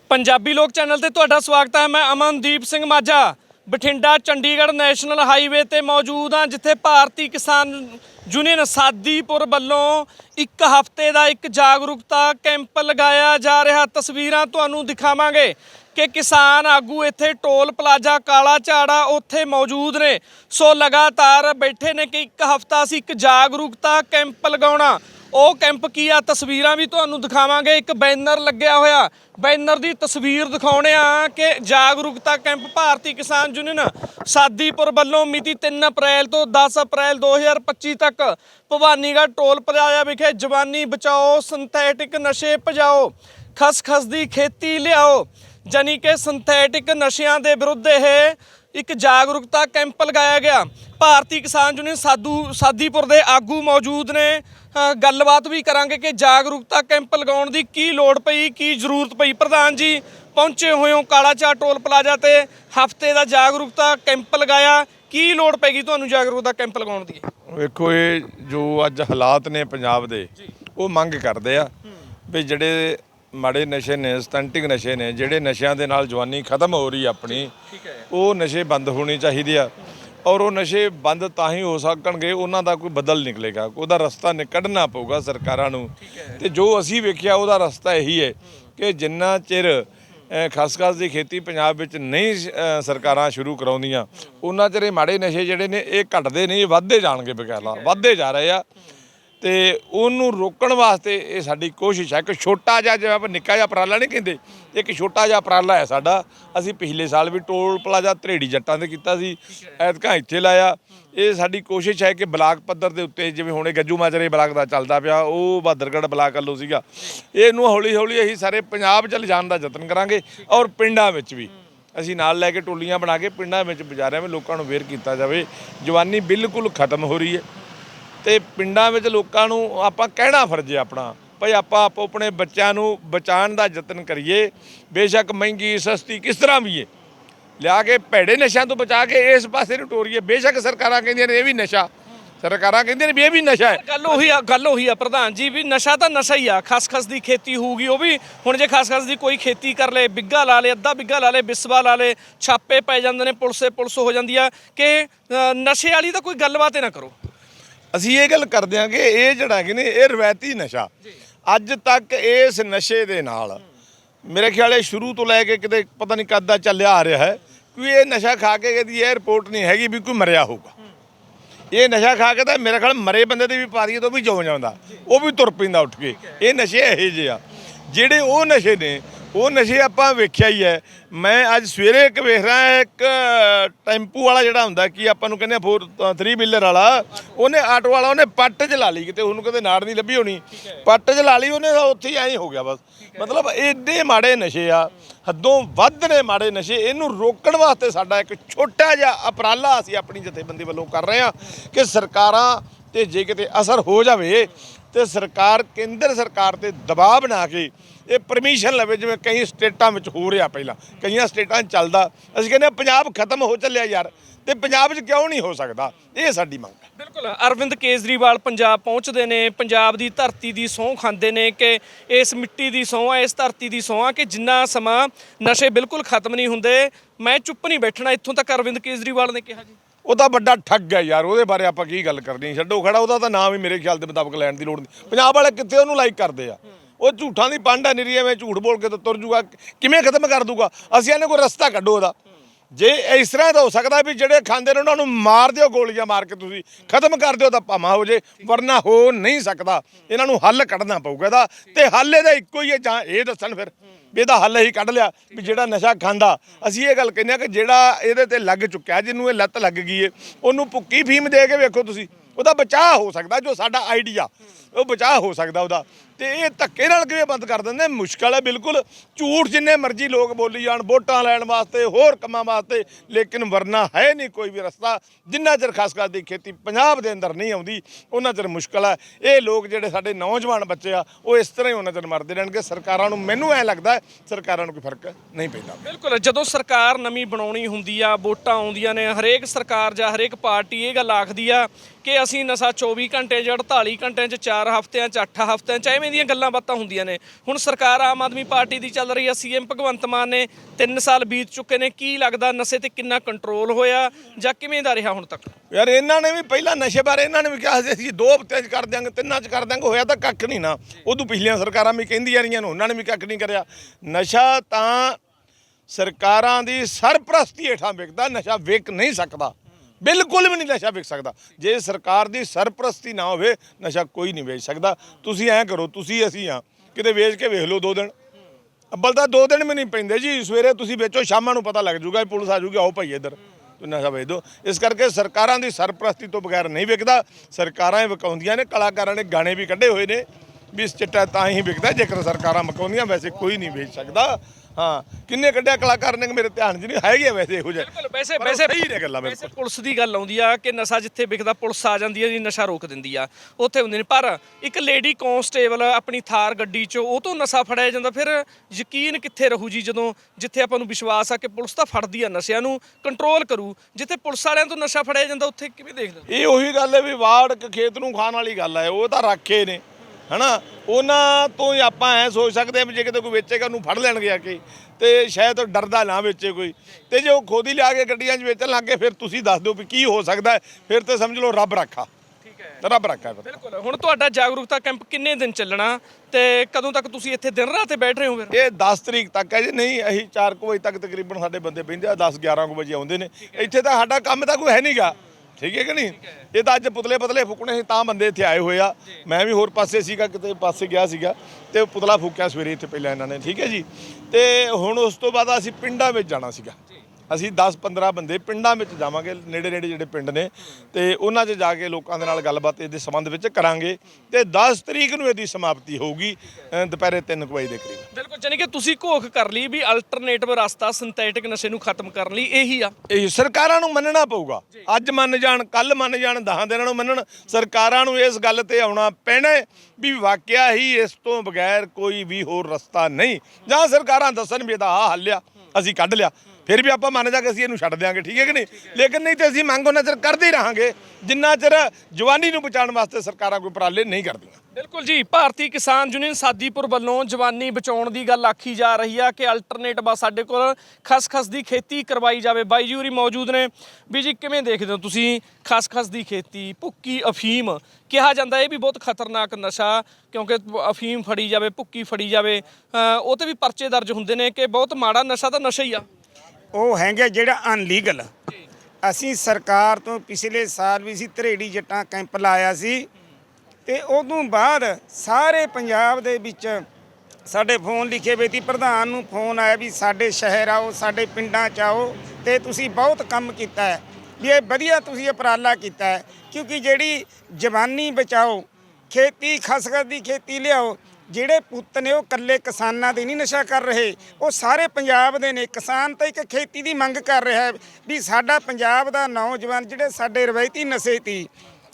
ਪੰਜਾਬੀ ਲੋਕ ਚੈਨਲ ਤੇ ਤੁਹਾਡਾ ਸਵਾਗਤ ਹੈ, ਮੈਂ ਅਮਨਦੀਪ ਸਿੰਘ ਮਾਝਾ। ਬਠਿੰਡਾ, ਚੰਡੀਗੜ੍ਹ ਨੈਸ਼ਨਲ ਹਾਈਵੇ ਤੇ ਮੌਜੂਦ ਹਾਂ, ਜਿੱਥੇ ਭਾਰਤੀ ਕਿਸਾਨ ਯੂਨੀਅਨ ਸਾਦੀਪੁਰ ਵੱਲੋਂ ਇੱਕ ਹਫ਼ਤੇ ਦਾ ਇੱਕ ਜਾਗਰੂਕਤਾ ਕੈਂਪ ਲਗਾਇਆ ਜਾ ਰਿਹਾ। ਤਸਵੀਰਾਂ ਤੁਹਾਨੂੰ ਦਿਖਾਵਾਂਗੇ। ਕਿ ਕਿਸਾਨ ਆਗੂ ਇੱਥੇ ਟੋਲ ਪਲਾਜ਼ਾ, ਕਾਲਾ ਝਾੜਾ ਉੱਥੇ ਮੌਜੂਦ ਨੇ। ਸੋ ਲਗਾਤਾਰ ਬੈਠੇ ਨੇ ਕਿ ਇੱਕ ਹਫ਼ਤਾ ਅਸੀਂ ਇੱਕ ਜਾਗਰੂਕਤਾ ਕੈਂਪ ਲਗਾਉਣਾ। ਉਹ ਕੈਂਪ ਕੀ ਆ? ਤਸਵੀਰਾਂ ਵੀ ਤੁਹਾਨੂੰ ਦਿਖਾਵਾਂਗੇ। ਇੱਕ ਬੈਨਰ ਲੱਗਿਆ ਹੋਇਆ। ਬੈਨਰ ਦੀ ਤਸਵੀਰ ਦਿਖਾਉਣੇ ਆ ਕਿ ਜਾਗਰੂਕਤਾ ਕੈਂਪ ਭਾਰਤੀ ਕਿਸਾਨ ਯੂਨੀਅਨ ਸਾਦੀਪੁਰ ਵੱਲੋਂ ਮਿਤੀ 3 ਅਪ੍ਰੈਲ ਤੋਂ 10 ਅਪ੍ਰੈਲ 2025 ਤੱਕ ਭਵਾਨੀਗੜ੍ਹ ਟੋਲ ਪਲਾਜ਼ਾ ਵਿਖੇ ਜਵਾਨੀ ਬਚਾਓ, ਸਿੰਥੈਟਿਕ ਨਸ਼ੇ ਭਜਾਓ, ਖਸਖਸ ਦੀ ਖੇਤੀ ਲਿਆਓ। ਜਾਨੀ ਕਿ ਸਿੰਥੈਟਿਕ ਨਸ਼ਿਆਂ ਦੇ ਵਿਰੁੱਧ ਇਹ ਇੱਕ ਜਾਗਰੂਕਤਾ ਕੈਂਪ ਲਗਾਇਆ ਗਿਆ। ਭਾਰਤੀ ਕਿਸਾਨ ਯੂਨੀਅਨ ਸਾਧੂ ਸਾਦੀਪੁਰ ਦੇ ਆਗੂ ਮੌਜੂਦ ਨੇ। ਗੱਲਬਾਤ ਵੀ ਕਰਾਂਗੇ ਕਿ ਜਾਗਰੂਕਤਾ ਕੈਂਪ ਲਗਾਉਣ ਦੀ ਕੀ ਲੋੜ ਪਈ ਕੀ ਜ਼ਰੂਰਤ ਪਈ। ਪ੍ਰਧਾਨ ਜੀ ਪਹੁੰਚੇ ਹੋਏ ਹੋ ਕਾਲਾਚਾ ਟੋਲ ਪਲਾਜ਼ਾ ਤੇ। ਹਫ਼ਤੇ ਦਾ ਜਾਗਰੂਕਤਾ ਕੈਂਪ ਲਗਾਇਆ। ਕੀ ਲੋੜ ਪੈਗੀ ਤੁਹਾਨੂੰ ਜਾਗਰੂਕਤਾ ਕੈਂਪ ਲਗਾਉਣ ਦੀ? ਵੇਖੋ ਇਹ ਜੋ ਅੱਜ ਹਾਲਾਤ ਨੇ ਪੰਜਾਬ ਦੇ ਉਹ ਮੰਗ ਕਰਦੇ ਆ ਵੀ ਜਿਹੜੇ ਮਾੜੇ ਨਸ਼ੇ ਨੇ ਸਟੰਟਿੰਗ ਨਸ਼ੇ ਨੇ ਜਿਹੜੇ ਨਸ਼ਿਆਂ ਦੇ ਨਾਲ ਜਵਾਨੀ ਖਤਮ ਹੋ ਰਹੀ ਆਪਣੀ ਉਹ ਨਸ਼ੇ ਬੰਦ ਹੋਣੇ ਚਾਹੀਦੇ ਆ। ਔਰ ਉਹ ਨਸ਼ੇ ਬੰਦ ਤਾਂ ਹੀ ਹੋ ਸਕਣਗੇ ਉਹਨਾਂ ਦਾ ਕੋਈ ਬਦਲ ਨਿਕਲੇਗਾ। ਉਹਦਾ ਰਸਤਾ ਕੱਢਣਾ ਪਊਗਾ ਸਰਕਾਰਾਂ ਨੂੰ। ਤੇ ਜੋ ਅਸੀਂ ਵੇਖਿਆ ਉਹਦਾ ਰਸਤਾ ਇਹੀ ਹੈ ਕਿ ਜਿੰਨਾ ਚਿਰ ਅ, ਖਸਖਸ ਦੀ ਖੇਤੀ ਪੰਜਾਬ ਵਿੱਚ ਨਹੀਂ ਸਰਕਾਰਾਂ ਸ਼ੁਰੂ ਕਰਾਉਂਦੀਆਂ ਉਹਨਾਂ ਚਿਰ ਇਹ ਮਾੜੇ ਨਸ਼ੇ ਜਿਹੜੇ ਨੇ ਇਹ ਘਟਦੇ ਨਹੀਂ ਵੱਧਦੇ ਜਾਣਗੇ ਬਕਾਇਦਾ ਵੱਧਦੇ ਜਾ ਰਹੇ ਆ। ਤੇ ਉਹਨੂੰ ਰੋਕਣ ਵਾਸਤੇ ਇਹ ਸਾਡੀ ਕੋਸ਼ਿਸ਼ ਹੈ। ਕਿ ਛੋਟਾ ਜਿਹਾ ਜਿਵੇਂ ਆਪਾਂ ਨਿੱਕਾ ਜਿਹਾ ਉਪਰਾਲਾ ਨਹੀਂ ਕਹਿੰਦੇ, ਇੱਕ ਛੋਟਾ ਜਿਹਾ ਉਪਰਾਲਾ ਹੈ ਸਾਡਾ। ਅਸੀਂ ਪਿਛਲੇ ਸਾਲ ਵੀ ਟੋਲ ਪਲਾਜ਼ਾ ਧਰੇੜੀ ਜੱਟਾਂ ਤੇ ਕੀਤਾ ਸੀ। ਐਤਕਾਂ ਇੱਥੇ ਲਾਇਆ। ਇਹ ਸਾਡੀ ਕੋਸ਼ਿਸ਼ ਹੈ ਕਿ ਬਲਾਕ ਪੱਧਰ ਦੇ ਉੱਤੇ ਜਿਵੇਂ ਹੁਣੇ ਗੱਜੂ ਮਾਜਰੇ ਬਲਾਕ ਦਾ ਚੱਲਦਾ ਪਿਆ, ਉਹ ਬਹਾਦਰਗੜ੍ਹ ਬਲਾਕ ਵੱਲੋਂ ਸੀਗਾ। ਇਹਨੂੰ ਹੌਲੀ ਹੌਲੀ ਅਸੀਂ ਸਾਰੇ ਪੰਜਾਬ 'ਚ ਲਿਜਾਣ ਦਾ ਯਤਨ ਕਰਾਂਗੇ ਔਰ ਪਿੰਡਾਂ ਵਿੱਚ ਵੀ। ਅਸੀਂ ਨਾਲ ਲੈ ਕੇ ਟੋਲੀਆਂ ਬਣਾ ਕੇ ਪਿੰਡਾਂ ਵਿੱਚ ਬਾਜ਼ਾਰਾਂ ਵਿੱਚ ਲੋਕਾਂ ਨੂੰ ਅਵੇਅਰ ਕੀਤਾ ਜਾਵੇ। ਜਵਾਨੀ ਬਿਲਕੁਲ ਖਤਮ ਹੋ ਰਹੀ ਹੈ। ਤੇ ਪਿੰਡਾਂ ਵਿੱਚ ਲੋਕਾਂ ਨੂੰ ਆਪਾਂ ਕਹਿਣਾ ਫਰਜ਼ ਹੈ ਆਪਣਾ, ਭਈ ਆਪਾਂ ਆਪੋ ਆਪਣੇ ਬੱਚਿਆਂ ਨੂੰ ਬਚਾਉਣ ਦਾ ਯਤਨ ਕਰੀਏ, ਬੇਸ਼ੱਕ ਮਹਿੰਗੀ, ਸਸਤੀ ਕਿਸ ਤਰ੍ਹਾਂ ਵੀ ਹੈ ਲਿਆ ਕੇ ਭੈੜੇ ਨਸ਼ਿਆਂ ਤੋਂ ਬਚਾ ਕੇ ਇਸ ਪਾਸੇ ਨੂੰ ਟੋਰੀਏ, ਬੇਸ਼ੱਕ ਸਰਕਾਰਾਂ ਕਹਿੰਦੀਆਂ ਨੇ ਇਹ ਵੀ ਨਸ਼ਾ, ਸਰਕਾਰਾਂ ਕਹਿੰਦੀਆਂ ਨੇ ਵੀ ਇਹ ਵੀ ਨਸ਼ਾ ਹੈ। ਗੱਲ ਉਹੀ ਆ, ਗੱਲ ਉਹੀ ਆ ਪ੍ਰਧਾਨ ਜੀ, ਵੀ ਨਸ਼ਾ ਤਾਂ ਨਸ਼ਾ ਹੀ ਆ, ਖਸਖਸ ਦੀ ਖੇਤੀ ਹੋਊਗੀ ਉਹ ਵੀ, ਹੁਣ ਜੇ ਖਸਖਸ ਦੀ ਕੋਈ ਖੇਤੀ ਕਰ ਲੇ, ਬਿੱਗਾ ਲਾ ਲੇ, ਅੱਧਾ ਬਿੱਗਾ ਲਾ ਲੇ, ਬਿਸਵਾ ਲਾ ਲੇ, ਛਾਪੇ ਪੈ ਜਾਂਦੇ ਨੇ, ਪੁਲਿਸੇ ਪੁਲਿਸ ਹੋ ਜਾਂਦੀ ਆ, ਕਿ ਨਸ਼ੇ ਵਾਲੀ ਤਾਂ ਕੋਈ ਗੱਲਬਾਤ ਹੀ ਨਾ ਕਰੋ। ਅਸੀਂ ਇਹ ਗੱਲ ਕਰਦੇ ਹਾਂ ਕਿ ਇਹ ਜਿਹੜਾ ਕਿ ਨੇ ਇਹ ਰਵਾਇਤੀ ਨਸ਼ਾ। ਅੱਜ ਤੱਕ ਇਸ ਨਸ਼ੇ ਦੇ ਨਾਲ ਮੇਰੇ ਖਿਆਲੇ ਸ਼ੁਰੂ ਤੋਂ ਲੈ ਕੇ ਕਿਤੇ ਪਤਾ ਨਹੀਂ ਕਦ ਦਾ ਚੱਲਿਆ ਆ ਰਿਹਾ ਹੈ ਕਿ ਇਹ ਨਸ਼ਾ ਖਾ ਕੇ ਇਹਦੀ ਇਹ ਰਿਪੋਰਟ ਨਹੀਂ ਹੈਗੀ ਵੀ ਕੋਈ ਮਰਿਆ ਹੋਊਗਾ। ਇਹ ਨਸ਼ਾ ਖਾ ਕੇ ਤਾਂ ਮੇਰੇ ਖਿਆਲ ਮਰੇ ਬੰਦੇ ਦੀ ਵੀ ਪਾਰੀ ਤੋਂ ਵੀ ਜਿਉਂ ਜਾਂਦਾ। ਉਹ ਵੀ ਤੁਰ ਪੈਂਦਾ ਉੱਠ ਕੇ। ਇਹ ਨਸ਼ੇ ਇਹੋ ਜਿਹੇ ਆ। ਜਿਹੜੇ ਉਹ ਨਸ਼ੇ ਨੇ ਉਹ ਨਸ਼ੇ ਆਪਾਂ ਵੇਖਿਆ ਹੀ ਹੈ। ਮੈਂ ਅੱਜ ਸਵੇਰੇ ਇੱਕ ਵੇਖ ਰਿਹਾ ਇੱਕ ਟੈਂਪੂ ਵਾਲਾ ਜਿਹੜਾ ਹੁੰਦਾ ਕੀ ਆਪਾਂ ਨੂੰ ਕਹਿੰਦੇ ਆ 4 3 ਵੀਲਰ ਵਾਲਾ ਉਹਨੇ ਆਟੋ ਵਾਲਾ ਉਹਨੇ ਪੱਟ 'ਚ ਲਾ ਲਈ ਕਿਤੇ ਉਹਨੂੰ ਕਿਤੇ ਨਾੜ ਨਹੀਂ ਲੱਭੀ ਹੋਣੀ। ਪੱਟ 'ਚ ਲਾ ਲਈ ਉਹਨੇ ਉੱਥੇ ਐਂ ਹੀ ਹੋ ਗਿਆ ਬਸ। ਮਤਲਬ ਐਡੇ ਮਾੜੇ ਨਸ਼ੇ ਆ ਹੱਦੋਂ ਵੱਧ ਨੇ ਮਾੜੇ ਨਸ਼ੇ ਇਹਨੂੰ ਰੋਕਣ ਵਾਸਤੇ ਸਾਡਾ ਇੱਕ ਛੋਟਾ ਜਿਹਾ ਉਪਰਾਲਾ ਅਸੀਂ ਆਪਣੀ ਜਥੇਬੰਦੀ ਵੱਲੋਂ ਕਰ ਰਹੇ ਹਾਂ ਕਿ ਸਰਕਾਰਾਂ ਤੇ ਜੇ ਕਿਤੇ ਅਸਰ ਹੋ ਜਾਵੇ ਤੇ ਸਰਕਾਰ, ਕੇਂਦਰ ਸਰਕਾਰ ਤੇ ਦਬਾਅ ਬਣਾ ਕੇ ਇਹ ਪਰਮਿਸ਼ਨ ਲਵੇ, ਜਿਵੇਂ ਕਈ ਸਟੇਟਾਂ ਵਿੱਚ ਹੋ ਰਿਹਾ ਪਹਿਲਾਂ। ਕਈਆਂ ਸਟੇਟਾਂ ਚੱਲਦਾ। ਅਸੀਂ ਕਹਿੰਦੇ ਪੰਜਾਬ ਖਤਮ ਹੋ ਚੱਲਿਆ ਯਾਰ। ਤੇ ਪੰਜਾਬ 'ਚ ਕਿਉਂ ਨਹੀਂ ਹੋ ਸਕਦਾ? ਇਹ ਸਾਡੀ ਮੰਗ ਹੈ। ਬਿਲਕੁਲ। ਅਰਵਿੰਦ ਕੇਜਰੀਵਾਲ ਪੰਜਾਬ ਪਹੁੰਚਦੇ ਨੇ, ਪੰਜਾਬ ਦੀ ਧਰਤੀ ਦੀ ਸਹੁੰ ਖਾਂਦੇ ਨੇ ਕਿ ਇਸ ਮਿੱਟੀ ਦੀ ਸਹੁੰ ਆ, ਇਸ ਧਰਤੀ ਦੀ ਸਹੁੰ ਆ ਕਿ ਜਿੰਨਾ ਸਮਾਂ ਨਸ਼ੇ ਬਿਲਕੁਲ ਖਤਮ ਨਹੀਂ ਹੁੰਦੇ। ਮੈਂ ਚੁੱਪ ਨਹੀਂ ਬੈਠਣਾ, ਇੱਥੋਂ ਤੱਕ ਅਰਵਿੰਦ ਕੇਜਰੀਵਾਲ ਨੇ ਕਿਹਾ ਜੀ। ਉਹ ਤਾਂ ਵੱਡਾ ਠੱਗ ਹੈ ਯਾਰ, ਉਹਦੇ ਬਾਰੇ ਆਪਾਂ ਕੀ ਗੱਲ ਕਰਨੀ ਛੱਡੋ ਖੜਾ, ਉਹਦਾ ਤਾਂ ਨਾਮ ਹੀ ਮੇਰੇ ਖਿਆਲ ਦੇ ਮੁਤਾਬਕ ਲੈਣ ਦੀ ਲੋੜ ਨਹੀਂ। ਪੰਜਾਬ ਵਾਲੇ ਕਿੱਥੇ ਉਹਨੂੰ ਲਾਈਕ ਕਰਦੇ ਆ? ਉਹ ਝੂਠਾਂ ਦੀ ਪੰਡ ਹੈ ਨਿਰੀ, ਐਵੇਂ ਝੂਠ ਬੋਲ ਕੇ ਤਾਂ ਤੁਰ ਜੂਗਾ। ਕਿਵੇਂ ਖਤਮ ਕਰ ਦੂਗਾ? ਅਸੀਂ ਇਹਨੇ ਕੋਈ ਰਸਤਾ ਕੱਢੋ ਉਹਦਾ। ਜੇ ਇਸ ਤਰ੍ਹਾਂ ਤਾਂ ਹੋ ਸਕਦਾ ਵੀ ਜਿਹੜੇ ਖਾਂਦੇ ਨੇ ਉਹਨਾਂ ਨੂੰ ਮਾਰ ਦਿਓ ਗੋਲੀਆਂ ਮਾਰ ਕੇ ਤੁਸੀਂ। ਖਤਮ ਕਰ ਦਿਓ ਤਾਂ ਭਾਵਾਂ ਹੋ ਜੇ, ਵਰਨਾ ਹੋ ਨਹੀਂ ਸਕਦਾ। ਇਹਨਾਂ ਨੂੰ ਹੱਲ ਕੱਢਣਾ ਪਊਗਾ ਇਹਦਾ। ਤੇ ਹੱਲ ਇਹਦਾ ਇੱਕੋ ਹੀ ਹੈ, ਜਾਂ ਇਹ ਦੱਸਣ ਫਿਰ। ਵੀ ਇਹਦਾ ਹੱਲ ਅਸੀਂ ਕੱਢ ਲਿਆ ਵੀ ਜਿਹੜਾ ਨਸ਼ਾ ਖਾਂਦਾ। ਅਸੀਂ ਇਹ ਗੱਲ ਕਹਿੰਦੇ ਆ ਕਿ ਜਿਹੜਾ ਇਹਦੇ ਤੇ ਲੱਗ ਚੁੱਕਿਆ, ਜਿਹਨੂੰ ਇਹ ਲੱਤ ਲੱਗ ਗਈ ਏ, ਉਹਨੂੰ ਭੁੱਕੀ ਫੀਮ ਦੇ ਕੇ ਵੇਖੋ ਤੁਸੀਂ, ਉਹਦਾ ਬਚਾਅ ਹੋ ਸਕਦਾ ਜੋ ਸਾਡਾ ਆਈਡੀਆ ਉਹ ਬਚਾਅ ਹੋ ਸਕਦਾ ਉਹਦਾ। ਤੇ ਇਹ ਧੱਕੇ ਨਾਲ ਕਿਵੇਂ ਬੰਦ ਕਰ ਦਿੰਦੇ? ਮੁਸ਼ਕਲ ਹੈ, ਬਿਲਕੁਲ। ਝੂਠ ਜਿੰਨੇ ਮਰਜ਼ੀ ਲੋਕ ਬੋਲੀ ਜਾਣ, ਵੋਟਾਂ ਲੈਣ ਵਾਸਤੇ, ਹੋਰ ਕੰਮਾਂ ਵਾਸਤੇ, ਲੇਕਿਨ ਵਰਨਾ ਹੈ ਨਹੀਂ ਕੋਈ ਵੀ ਰਸਤਾ। ਜਿੰਨਾ ਚਿਰ ਖਾਸ ਕਰ ਦੀ ਖੇਤੀ ਪੰਜਾਬ ਦੇ ਅੰਦਰ ਨਹੀਂ ਆਉਂਦੀ, ਉਹਨਾਂ ਚਿਰ ਮੁਸ਼ਕਲ ਹੈ। ਇਹ ਲੋਕ ਜਿਹੜੇ ਸਾਡੇ ਨੌਜਵਾਨ ਬੱਚੇ ਆ, ਉਹ ਇਸ ਤਰ੍ਹਾਂ ਹੀ ਉਹਨਾਂ ਚਿਰ ਮਰਦੇ ਰਹਿਣਗੇ। ਸਰਕਾਰਾਂ ਨੂੰ ਮੈਨੂੰ ਐ ਲੱਗਦਾ ਸਰਕਾਰਾਂ ਨੂੰ ਕੋਈ ਫ਼ਰਕ ਨਹੀਂ ਪੈਂਦਾ। ਬਿਲਕੁਲ, ਜਦੋਂ ਸਰਕਾਰ ਨਵੀਂ ਬਣਾਉਣੀ ਹੁੰਦੀ ਆ, ਵੋਟਾਂ ਆਉਂਦੀਆਂ ਨੇ, ਹਰੇਕ ਸਰਕਾਰ ਜਾਂ ਹਰੇਕ ਪਾਰਟੀ ਇਹ ਗੱਲ ਆਖਦੀ ਆ ਕਿ ਅਸੀਂ ਨਸ਼ਾ 24 ਘੰਟੇ ਜਾਂ 48 ਘੰਟਿਆਂ ਚ 4 ਹਫ਼ਤਿਆਂ ਚ 8 ਹਫ਼ਤਿਆਂ ਚ, ਐਵੇਂ ਦੀਆਂ ਗੱਲਾਂ ਬਾਤਾਂ ਹੁੰਦੀਆਂ ਨੇ। ਹੁਣ ਸਰਕਾਰ ਆਮ ਆਦਮੀ ਪਾਰਟੀ ਦੀ ਚੱਲ ਰਹੀ ਆ ਸੀਐਮ ਭਗਵੰਤ ਮਾਨ ਨੇ 3 ਸਾਲ ਬੀਤ ਚੁੱਕੇ ਨੇ। ਕੀ ਲੱਗਦਾ ਨਸ਼ੇ ਤੇ ਕਿੰਨਾ ਕੰਟਰੋਲ ਹੋਇਆ ਜਾਂ ਕਿਵੇਂ ਦਾ ਰਿਹਾ ਹੁਣ ਤੱਕ? ਯਾਰ ਇਹਨਾਂ ਨੇ ਵੀ ਪਹਿਲਾਂ ਨਸ਼ੇ ਬਾਰੇ ਇਹਨਾਂ ਨੇ ਵੀ ਕਿਹਾ ਸੀ, ਅਸੀਂ ਦੋ ਹਫ਼ਤਿਆਂ 'ਚ ਕਰ ਦਿਆਂਗੇ, ਤਿੰਨਾਂ 'ਚ ਕਰ ਦਿਆਂਗੇ, ਹੋਇਆ ਤਾਂ ਕੱਖ ਨਹੀਂ ਨਾ। ਉਦੋਂ ਪਿਛਲੀਆਂ ਸਰਕਾਰਾਂ ਵੀ ਕਹਿੰਦੀਆਂ ਰਹੀਆਂ ਨੇ, ਉਹਨਾਂ ਨੇ ਵੀ ਕੱਖ ਨਹੀਂ ਕਰਿਆ। ਨਸ਼ਾ ਤਾਂ ਸਰਕਾਰਾਂ ਦੀ ਸਰਪ੍ਰਸਤੀ ਹੇਠਾਂ ਵਿਕਦਾ, ਨਸ਼ਾ ਵਿਕ ਨਹੀਂ ਸਕਦਾ। ਬਿਲਕੁਲ ਵੀ ਨਹੀਂ ਨਸ਼ਾ ਵਿਕ ਸਕਦਾ। ਜੇ ਸਰਕਾਰ ਦੀ ਸਰਪ੍ਰਸਤੀ ਨਾ ਹੋਵੇ, ਨਸ਼ਾ ਕੋਈ ਨਹੀਂ ਵੇਚ ਸਕਦਾ। ਤੁਸੀਂ ਐਂ ਕਰੋ, ਤੁਸੀਂ ਅਸੀਂ ਆ ਕਿਤੇ ਵੇਚ ਕੇ ਵੇਖ ਲਓ ਦੋ ਦਿਨ। ਅੱਬਲ ਤਾਂ ਦੋ ਦਿਨ ਵੀ ਨਹੀਂ ਪੈਂਦੇ ਜੀ, ਸਵੇਰੇ ਤੁਸੀਂ ਵੇਚੋ, ਸ਼ਾਮਾਂ ਨੂੰ ਪਤਾ ਲੱਗ ਜੂਗਾ ਪੁਲਿਸ ਆ ਜੂਗੀ, ਆਓ ਭਾਈ ਇੱਧਰ ਨਸ਼ਾ ਵੇਚ ਦਿਓ ਇਸ ਕਰਕੇ ਸਰਕਾਰਾਂ ਦੀ ਸਰਪ੍ਰਸਤੀ ਤੋਂ ਬਗੈਰ ਨਹੀਂ ਵਿਕਦਾ। ਸਰਕਾਰਾਂ ਹੀ ਵਿਕਾਉਂਦੀਆਂ ਨੇ, ਕਲਾਕਾਰਾਂ ਨੇ ਗਾਣੇ ਵੀ ਕੱਢੇ ਹੋਏ ਨੇ, ਵੀ ਇਸ ਚਿੱਟਾ ਤਾਂ ਹੀ ਵਿਕਦਾ, ਜੇਕਰ ਸਰਕਾਰਾਂ ਮਕਾਉਂਦੀਆਂ, ਵੈਸੇ ਕੋਈ ਨਹੀਂ ਵੇਚ ਸਕਦਾ। ਹਾਂ ਕਿੰਨੇ ਕੱਢਿਆ ਕਲਾਕਾਰ ਨੇ ਮੇਰੇ ਧਿਆਨ 'ਚ ਨਹੀਂ ਹੈਗੇ ਆ ਵੈਸੇ ਇਹੋ ਜਿਹੇ। ਬਿਲਕੁਲ ਵੈਸੇ ਵੈਸੇ ਸਹੀ ਨੇ ਗੱਲਾਂ ਵੈਸੇ ਬਿਲਕੁਲ। ਪੁਲਿਸ ਦੀ ਗੱਲ ਆਉਂਦੀ ਆ ਕਿ ਨਸ਼ਾ ਜਿੱਥੇ ਵਿਕਦਾ ਪੁਲਿਸ ਆ ਜਾਂਦੀ ਹੈ ਜੀ ਨਸ਼ਾ ਰੋਕ ਦਿੰਦੀ ਆ। ਉੱਥੇ ਹੁੰਦੇ ਨੇ। ਪਰ ਇੱਕ ਲੇਡੀ ਕਨਸਟੇਬਲ ਆਪਣੀ ਥਾਰ ਗੱਡੀ 'ਚ ਉਹ ਤੋਂ ਨਸ਼ਾ ਫੜਿਆ ਜਾਂਦਾ। ਫਿਰ ਯਕੀਨ ਕਿੱਥੇ ਰਹੂ ਜੀ ਜਦੋਂ ਜਿੱਥੇ ਆਪਾਂ ਨੂੰ ਵਿਸ਼ਵਾਸ ਆ ਕਿ ਪੁਲਿਸ ਤਾਂ ਫੜਦੀ ਆ ਨਸ਼ਿਆਂ ਨੂੰ ਕੰਟਰੋਲ ਕਰੂ। ਜਿੱਥੇ ਪੁਲਿਸ ਵਾਲਿਆਂ ਤੋਂ ਨਸ਼ਾ ਫੜਿਆ ਜਾਂਦਾ ਉੱਥੇ ਕਿਵੇਂ ਦੇਖਦੇ ਹੋ? ਇਹ ਉਹੀ ਗੱਲ ਹੈ ਵੀ ਵਾੜ ਖੇਤ ਨੂੰ ਖਾਣ ਵਾਲੀ ਗੱਲ ਹੈ। ਉਹ ਤਾਂ ਰਾਖੇ ਨੇ। ਹਨਾ? ਉਹਨਾਂ ਤੋਂ ਹੀ ਆਪਾਂ ਐ ਸੋਚ ਸਕਦੇ ਹਾਂ ਵੀ ਜੇ ਕਿਤੇ ਕੋਈ ਵੇਚੇਗਾ ਉਹਨੂੰ ਫੜ ਲੈਣਗੇ ਆ ਕੇ। ਤੇ ਸ਼ਾਇਦ ਉਹ ਡਰਦਾ ਨਾ ਵੇਚੇ ਕੋਈ। ਤੇ ਜੇ ਉਹ ਖੁਦ ਹੀ ਲਿਆ ਕੇ ਗੱਡੀਆਂ 'ਚ ਵੇਚਣ ਲੱਗੇ ਫਿਰ ਤੁਸੀਂ ਦੱਸ ਦਿਓ ਵੀ ਕੀ ਹੋ ਸਕਦਾ। ਫਿਰ ਤੇ ਸਮਝ ਲਓ ਰੱਬ ਰੱਖਾ। ਠੀਕ ਹੈ। ਰੱਬ ਰੱਖਾ ਫਿਰ। ਬਿਲਕੁਲ। ਹੁਣ ਤੁਹਾਡਾ ਜਾਗਰੂਕਤਾ ਕੈਂਪ ਕਿੰਨੇ ਦਿਨ ਚੱਲਣਾ? ਤੇ ਕਦੋਂ ਤੱਕ ਤੁਸੀਂ ਇੱਥੇ ਦਿਨ ਰਾਤ ਤੇ ਬੈਠ ਰਹੇ ਹੋ ਫਿਰ? ਇਹ 10 ਤਰੀਕ ਤੱਕ ਹੈ ਜੀ। ਨਹੀਂ ਅਸੀਂ 4 ਵਜੇ ਤੱਕ ਤਕਰੀਬਨ ਸਾਡੇ ਬੰਦੇ ਬਹਿੰਦੇ ਆ 10 11 ਵਜੇ ਆਉਂਦੇ ਨੇ। ਇੱਥੇ ਤਾਂ ਸਾਡਾ ਕੰਮ ਤਾਂ ਕੋਈ ਹੈ ਨਹੀਂਗਾ ਠੀਕ ਹੈ ਕਿ ਨਹੀਂ? ਇਹ ਤਾਂ ਅੱਜ ਪੁਤਲੇ ਪਤਲੇ ਫੁਕਣੇ ਸੀ, ਤਾਂ ਬੰਦੇ ਇੱਥੇ ਆਏ ਹੋਏ ਆ। ਮੈਂ ਵੀ ਹੋਰ ਪਾਸੇ ਸੀਗਾ, ਕਿਤੇ ਪਾਸੇ ਗਿਆ ਸੀਗਾ, ਤੇ ਪੁਤਲਾ ਫੂਕਿਆ ਸਵੇਰੇ ਇੱਥੇ ਪਹਿਲਾਂ ਇਹਨਾਂ ਨੇ, ਠੀਕ ਹੈ ਜੀ? ਤੇ ਹੁਣ ਉਸ ਤੋਂ ਬਾਅਦ ਅਸੀਂ ਪਿੰਡਾਂ ਵਿੱਚ ਜਾਣਾ ਸੀਗਾ। ਅਸੀਂ 10-15 ਬੰਦੇ ਪਿੰਡਾਂ ਵਿੱਚ ਜਾਵਾਂਗੇ ਨੇੜੇ ਨੇੜੇ ਜਿਹੜੇ ਪਿੰਡ ਨੇ ਤੇ ਉਹਨਾਂ 'ਚ ਜਾ ਕੇ ਲੋਕਾਂ ਦੇ ਨਾਲ ਗੱਲਬਾਤ ਇਹਦੇ ਸੰਬੰਧ ਵਿੱਚ ਕਰਾਂਗੇ ਤੇ 10 ਤਰੀਕ ਨੂੰ ਇਹਦੀ ਸਮਾਪਤੀ ਹੋਊਗੀ ਅ, ਦੁਪਹਿਰੇ 3 ਵਜੇ ਦੇ ਕਰੀਬ। ਬਿਲਕੁਲ ਜਾਨੀ ਕਿ ਤੁਸੀਂ ਘੋਖ ਕਰ ਲਈ ਵੀ ਅਲਟਰਨੇਟਿਵ ਰਸਤਾ ਸਿੰਥੈਟਿਕ ਨਸ਼ੇ ਨੂੰ ਖਤਮ ਕਰਨ ਲਈ ਇਹੀ ਆ। ਇਹ ਸਰਕਾਰਾਂ ਨੂੰ ਮੰਨਣਾ ਪਊਗਾ। ਅੱਜ ਮੰਨ ਜਾਣ ਕੱਲ ਮੰਨ ਜਾਣ 10 ਦਿਨਾਂ ਨੂੰ ਮੰਨਣ ਸਰਕਾਰਾਂ ਨੂੰ ਇਸ ਗੱਲ ਤੇ ਆਉਣਾ ਪੈਣਾ ਹੈ ਵੀ ਵਾਕਿਆ ਹੀ ਇਸ ਤੋਂ ਬਗੈਰ ਕੋਈ ਵੀ ਹੋਰ ਰਸਤਾ ਨਹੀਂ। ਜਾਂ ਸਰਕਾਰਾਂ ਦੱਸਣ ਵੀ ਇਹਦਾ ਆਹ ਹੱਲ ਆ ਅਸੀਂ ਕੱਢ ਲਿਆ। ਫਿਰ ਵੀ ਆਪਾਂ ਮੰਨ ਜਾ ਕਿ ਅਸੀਂ ਇਹਨੂੰ ਛੱਡ ਦਿਆਂਗੇ, ਠੀਕ ਹੈ ਕਿ ਨਹੀਂ? ਲੇਕਿਨ ਨਹੀਂ ਤੇ ਅਸੀਂ ਮੰਗ ਉਹਨਾਂ ਚਿਰ ਕਰਦੇ ਹੀ ਰਹਾਂਗੇ, ਜਿੰਨਾ ਚਿਰ ਜਵਾਨੀ ਨੂੰ ਬਚਾਉਣ ਵਾਸਤੇ ਸਰਕਾਰਾਂ ਕੋਈ ਉਪਰਾਲੇ ਨਹੀਂ ਕਰਦੀਆਂ। ਬਿਲਕੁਲ ਜੀ, ਭਾਰਤੀ ਕਿਸਾਨ ਯੂਨੀਅਨ ਸਾਦੀਪੁਰ ਵੱਲੋਂ ਜਵਾਨੀ ਬਚਾਉਣ ਦੀ ਗੱਲ ਆਖੀ ਜਾ ਰਹੀ ਆ ਕਿ ਅਲਟਰਨੇਟ ਬਸ ਸਾਡੇ ਕੋਲ ਖਸਖਸ ਦੀ ਖੇਤੀ ਕਰਵਾਈ ਜਾਵੇ। ਬਾਈ ਜੀ ਹੋਰੀ ਮੌਜੂਦ ਨੇ। ਵੀ ਜੀ, ਕਿਵੇਂ ਦੇਖਦੇ ਹੋ ਤੁਸੀਂ ਖਸਖਸ ਦੀ ਖੇਤੀ? ਭੁੱਕੀ, ਅਫੀਮ, ਕਿਹਾ ਜਾਂਦਾ ਇਹ ਵੀ ਬਹੁਤ ਖਤਰਨਾਕ ਨਸ਼ਾ, ਕਿਉਂਕਿ ਅਫੀਮ ਫੜੀ ਜਾਵੇ, ਭੁੱਕੀ ਫੜੀ ਜਾਵੇ। ਉਹ ਤੇ ਵੀ ਪਰਚੇ ਦਰਜ ਹੁੰਦੇ ਨੇ ਕਿ ਬਹੁਤ ਮਾੜਾ ਨਸ਼ਾ ਤਾਂ ਨਸ਼ਾ ਹੀ ਆ। ਉਹ ਹੈਗੇ ਜਿਹੜਾ ਅਨਲੀਗਲ ਅਸੀਂ ਸਰਕਾਰ ਤੋਂ ਪਿਛਲੇ ਸਾਲ ਵੀ ਸੀ ਧਰੇੜੀ ਜੱਟਾਂ ਕੈਂਪ ਲਾਇਆ ਸੀ ਤੇ ਉਦੋਂ ਬਾਅਦ ਸਾਰੇ ਪੰਜਾਬ ਦੇ ਵਿੱਚ ਸਾਡੇ ਫੋਨ ਲਿਖੇ ਵੇ ਸੀ। ਪ੍ਰਧਾਨ ਨੂੰ ਫੋਨ ਆਇਆ ਵੀ ਸਾਡੇ ਸ਼ਹਿਰ ਆਓ, ਸਾਡੇ ਪਿੰਡਾਂ ਚ ਆਓ ਤੇ ਤੁਸੀਂ ਬਹੁਤ ਕੰਮ ਕੀਤਾ ਹੈ। ਵੀ ਇਹ ਵਧੀਆ ਤੁਸੀਂ ਉਪਰਾਲਾ ਕੀਤਾ ਹੈ। ਕਿਉਂਕਿ ਜਿਹੜੀ ਜਵਾਨੀ ਬਚਾਓ, ਖੇਤੀ ਖਸਖਸ ਦੀ ਖੇਤੀ ਲਿਆਓ ਜਿਹੜੇ ਪੁੱਤ ਨੇ ਉਹ ਕੱਲੇ ਕਿਸਾਨਾਂ ਦੇ ਨਹੀਂ ਨਸ਼ਾ ਕਰ ਰਹੇ, ਉਹ ਸਾਰੇ ਪੰਜਾਬ ਦੇ ਨੇ। ਕਿਸਾਨ ਤਾਂ ਇੱਕ ਖੇਤੀ ਦੀ ਮੰਗ ਕਰ ਰਿਹਾ ਹੈ ਵੀ ਸਾਡਾ ਪੰਜਾਬ ਦਾ ਨੌਜਵਾਨ ਜਿਹੜੇ ਸਾਡੇ ਰਵਾਇਤੀ ਨਸ਼ੇ ਤੀ,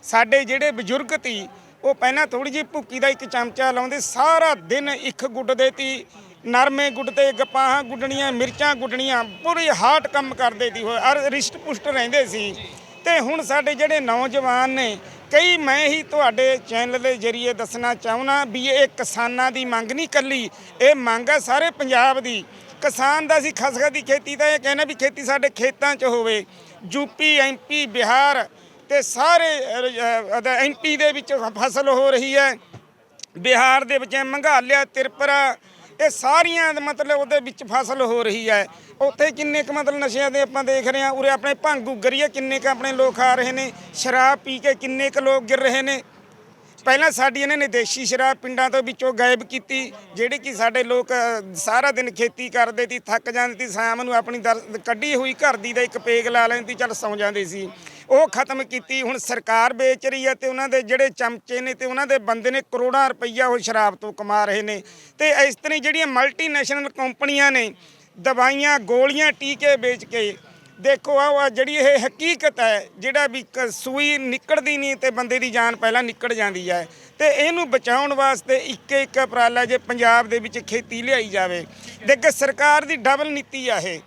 ਸਾਡੇ ਜਿਹੜੇ ਬਜ਼ੁਰਗ ਤੀ, ਉਹ ਪਹਿਲਾਂ ਥੋੜੀ ਜਿਹੀ ਭੁੱਕੀ ਦਾ ਇੱਕ ਚਮਚਾ ਲਾਉਂਦੇ, ਸਾਰਾ ਦਿਨ ਇੱਕ ਗੁੱਡਦੇ ਤੀ, ਨਰਮੇ ਗੁੱਡਦੇ ਗਪਾਹਾਂ ਗੁੱਡਣੀਆਂ, ਮਿਰਚਾਂ ਗੁੱਡਣੀਆਂ, ਪੂਰੀ ਹਾਰਟ ਕੰਮ ਕਰਦੇ ਤੀ ਹੋਏ ਔਰ ਰਿਸ਼ਟ ਪੁਸ਼ਟ ਰਹਿੰਦੇ ਸੀ। ਤੇ ਹੁਣ ਸਾਡੇ ਜਿਹੜੇ ਨੌਜਵਾਨ ਨੇ, ਕਈ ਮੈਂ ਹੀ ਤੁਹਾਡੇ ਚੈਨਲ ਦੇ ਜ਼ਰੀਏ ਦੱਸਣਾ ਚਾਹੁੰਦਾ ਵੀ ਇਹ ਕਿਸਾਨਾਂ ਦੀ ਮੰਗ ਨਹੀਂ ਕੱਲੀ ਇਹ ਮੰਗ ਹੈ ਸਾਰੇ ਪੰਜਾਬ ਦੀ। ਕਿਸਾਨ ਦਾ ਅਸੀਂ ਖਸਖਸ ਦੀ ਖੇਤੀ ਤਾਂ ਇਹ ਕਹਿੰਦੇ ਵੀ ਖੇਤੀ ਸਾਡੇ ਖੇਤਾਂ 'ਚ ਹੋਵੇ। ਯੂਪੀ ਐਮਪੀ ਬਿਹਾਰ ਤੇ ਸਾਰੇ ਐਮਪੀ ਦੇ ਵਿੱਚ ਫਸਲ ਹੋ ਰਹੀ ਹੈ। ਬਿਹਾਰ ਦੇ ਵਿੱਚ ਮੰਗਾਲਿਆ ਤ੍ਰਿਪੁਰਾ ਇਹ ਸਾਰੀਆਂ ਮਤਲਬ ਉਹਦੇ ਵਿੱਚ ਫਸਲ ਹੋ ਰਹੀ ਹੈ। ਉੱਥੇ ਕਿੰਨੇ ਕੁ ਮਤਲਬ ਨਸ਼ਿਆਂ ਦੇ ਆਪਾਂ ਦੇਖ ਰਹੇ ਹਾਂ, ਉਰੇ ਆਪਣੇ ਭੰਗ ਗਰੀਏ ਕਿੰਨੇ ਕੁ ਆਪਣੇ ਲੋਕ ਆ ਰਹੇ ਨੇ, ਸ਼ਰਾਬ ਪੀ ਕੇ ਕਿੰਨੇ ਕੁ ਲੋਕ ਗਿਰ ਰਹੇ ਨੇ। ਪਹਿਲਾਂ ਸਾਡੀ ਇਹਨਾਂ ਨੇ ਦੇਸ਼ੀ ਸ਼ਰਾਬ ਪਿੰਡਾਂ ਤੋਂ ਵਿੱਚੋਂ ਗਾਇਬ ਕੀਤੀ, ਜਿਹੜੀ ਕਿ ਸਾਡੇ ਲੋਕ ਸਾਰਾ ਦਿਨ ਖੇਤੀ ਕਰਦੇ ਸੀ, ਥੱਕ ਜਾਂਦੇ ਸੀ, ਸ਼ਾਮ ਨੂੰ ਆਪਣੀ ਦਰ- ਕੱਢੀ ਹੋਈ ਘਰ ਦੀ ਦਾ ਇੱਕ ਪੇਗ ਲਾ ਲੈਂਦੀ, ਚੱਲ ਸੌਂ ਜਾਂਦੇ ਸੀ। ਉਹ ਖਤਮ ਕੀਤੀ। ਹੁਣ ਸਰਕਾਰ ਵੇਚ ਰਹੀ ਹੈ ਤੇ ਉਹਨਾਂ ਦੇ ਜਿਹੜੇ ਚਮਚੇ ਨੇ ਤੇ ਉਹਨਾਂ ਦੇ ਬੰਦੇ ਨੇ ਕਰੋੜਾਂ ਰੁਪਈਆ ਉਹ ਸ਼ਰਾਬ ਤੋਂ ਕਮਾ ਰਹੇ ਨੇ। ਤੇ ਇਸ ਤਰ੍ਹਾਂ ਹੀ ਜਿਹੜੀਆਂ ਮਲਟੀਨੈਸ਼ਨਲ ਕੰਪਨੀਆਂ ਨੇ, ਦਵਾਈਆਂ, ਗੋਲੀਆਂ, ਟੀਕੇ ਵੇਚ ਕੇ, ਦੇਖੋ ਆ ਜਿਹੜੀ ਇਹ ਹਕੀਕਤ ਹੈ, ਜਿਹੜਾ ਵੀ ਕ- ਸੂਈ ਨਿਕਲਦੀ ਨਹੀਂ ਤੇ ਬੰਦੇ ਦੀ ਜਾਨ ਪਹਿਲਾਂ ਨਿਕਲ ਜਾਂਦੀ ਹੈ। ਤੇ ਇਹਨੂੰ ਬਚਾਉਣ ਵਾਸਤੇ ਇੱਕ ਇੱਕ ਉਪਰਾਲਾ ਜੇ ਪੰਜਾਬ ਦੇ ਵਿੱਚ ਖੇਤੀ ਲਿਆਈ ਜਾਵੇ। ਦੇਖ, ਸਰਕਾਰ ਦੀ ਡਬਲ ਨੀਤੀ ਆ ਇਹ।